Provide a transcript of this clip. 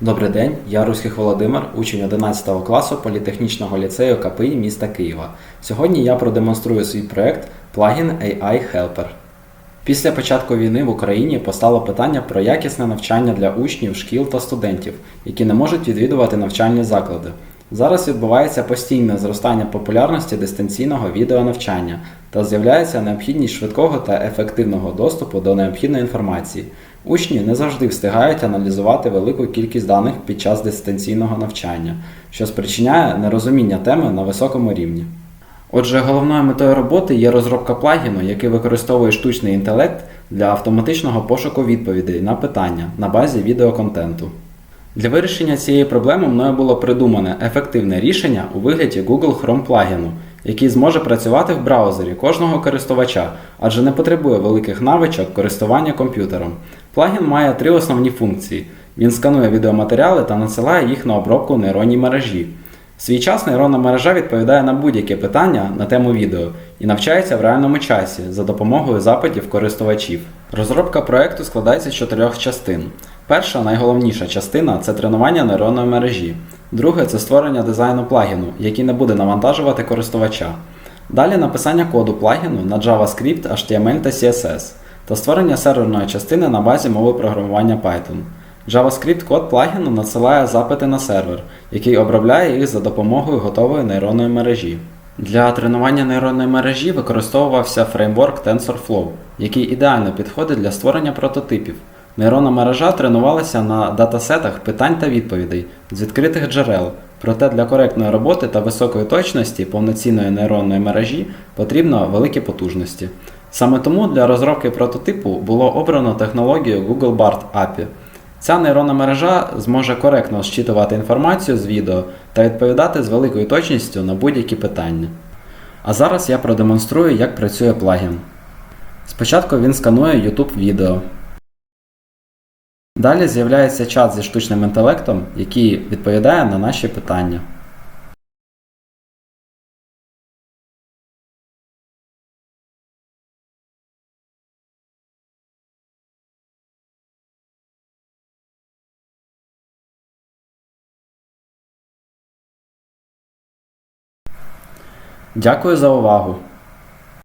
Добрий день, я Руських Володимир, учень 11 класу політехнічного ліцею КПІ міста Києва. Сьогодні я продемонструю свій проект плагін AI Helper. Після початку війни в Україні постало питання про якісне навчання для учнів, шкіл та студентів, які не можуть відвідувати навчальні заклади. Зараз відбувається постійне зростання популярності дистанційного відеонавчання та з'являється необхідність швидкого та ефективного доступу до необхідної інформації. Учні не завжди встигають аналізувати велику кількість даних під час дистанційного навчання, що спричиняє нерозуміння теми на високому рівні. Отже, головною метою роботи є розробка плагіну, який використовує штучний інтелект для автоматичного пошуку відповідей на питання на базі відеоконтенту. Для вирішення цієї проблеми мною було придумане ефективне рішення у вигляді Google Chrome плагіну, який зможе працювати в браузері кожного користувача, адже не потребує великих навичок користування комп'ютером. Плагін має три основні функції: він сканує відеоматеріали та надсилає їх на обробку нейронній мережі. В свій час нейронна мережа відповідає на будь-яке питання на тему відео і навчається в реальному часі за допомогою запитів користувачів. Розробка проекту складається з чотирьох частин. Перша найголовніша частина це тренування нейронної мережі. Друге це створення дизайну плагіну, який не буде навантажувати користувача. Далі написання коду плагіну на JavaScript, HTML та CSS та створення серверної частини на базі мови програмування Python. JavaScript код плагіну надсилає запити на сервер, який обробляє їх за допомогою готової нейронної мережі. Для тренування нейронної мережі використовувався фреймворк TensorFlow, який ідеально підходить для створення прототипів. Нейронна мережа тренувалася на датасетах питань та відповідей з відкритих джерел, проте для коректної роботи та високої точності повноцінної нейронної мережі потрібно великі потужності. Саме тому для розробки прототипу було обрано технологію Google BART API. Ця нейронна мережа зможе коректно зчитувати інформацію з відео та відповідати з великою точністю на будь-які питання. А зараз я продемонструю, як працює плагін. Спочатку він сканує YouTube відео. Далі з'являється чат зі штучним інтелектом, який відповідає на наші питання. Дякую за увагу!